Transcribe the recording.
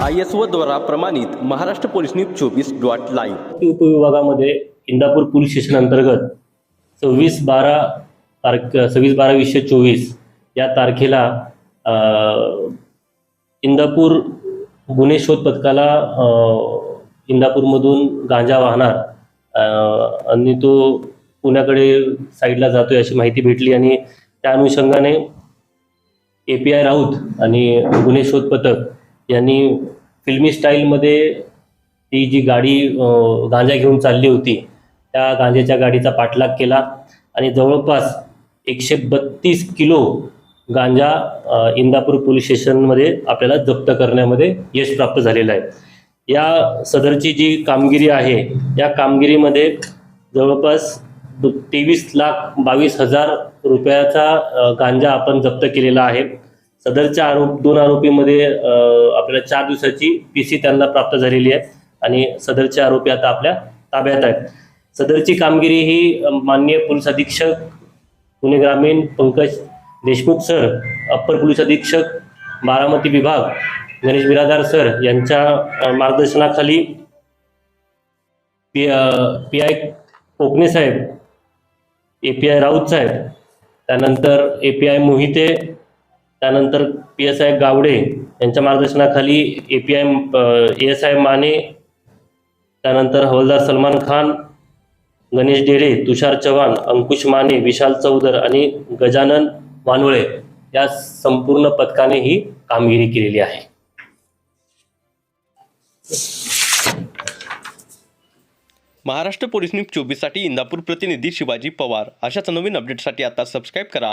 I S O द्वारा प्रमाणित Maharashtra police news चोवीस डॉट लाईव्ह. उपविभागामध्ये इंदापूर पोलीस स्टेशन अंतर्गत सव्वीस बारा तारख सव्वीस बारा वीसशे चोवीस या तारखेला इंदापूर गुन्हे शोध पथकाला इंदापूरमधून गांजा वाहणार आणि तो पुण्याकडे साईडला जातोय अशी माहिती भेटली आणि त्या अनुषंगाने ए पी आय राऊत आणि गुन्हे शोध पथक यांनी फिल्मी स्टाईलमध्ये ती जी गाडी गांजा घेऊन चालली होती त्या गांजेच्या गाडीचा पाठलाग केला आणि जवळपास एकशे बत्तीस किलो गांजा इंदापूर पोलीस स्टेशनमध्ये आपल्याला जप्त करण्यामध्ये यश प्राप्त झालेलं आहे. या सदरची जी कामगिरी आहे या कामगिरीमध्ये जवळपास दु- तेवीस लाख बावीस हजार रुपयाचा गांजा आपण जप्त केलेला आहे. सदरच्या आरोप दोन आरोपीमध्ये आपल्याला चार दिवसाची पी सी त्यांना प्राप्त झालेली आहे आणि सदरचे आरोपी आता आपल्या ताब्यात आहेत. सदरची कामगिरी ही माननीय पोलीस अधीक्षक पुणे ग्रामीण Pankaj Deshmukh sir upper police अधीक्षक बारामती विभाग गणेश बिरादार सर यांच्या मार्गदर्शनाखाली पी पी आय कोकणे साहेब ए पी आय राऊत साहेब त्यानंतर ए पी आय मोहिते त्यानंतर पी एस आय गावडे यांच्या मार्गदर्शनाखाली A P I A S I Mane त्यानंतर हवलदार सलमान खान गणेश डेरे तुषार चव्हाण अंकुश माने विशाल चौधर आणि गजानन वानवळे या संपूर्ण पथकाने ही कामगिरी केलेली आहे. महाराष्ट्र पोलीस न्यूज चोवीससाठी इंदापूर प्रतिनिधी शिवाजी पवार. अशाच नवीन अपडेटसाठी आता सबस्क्राईब करा.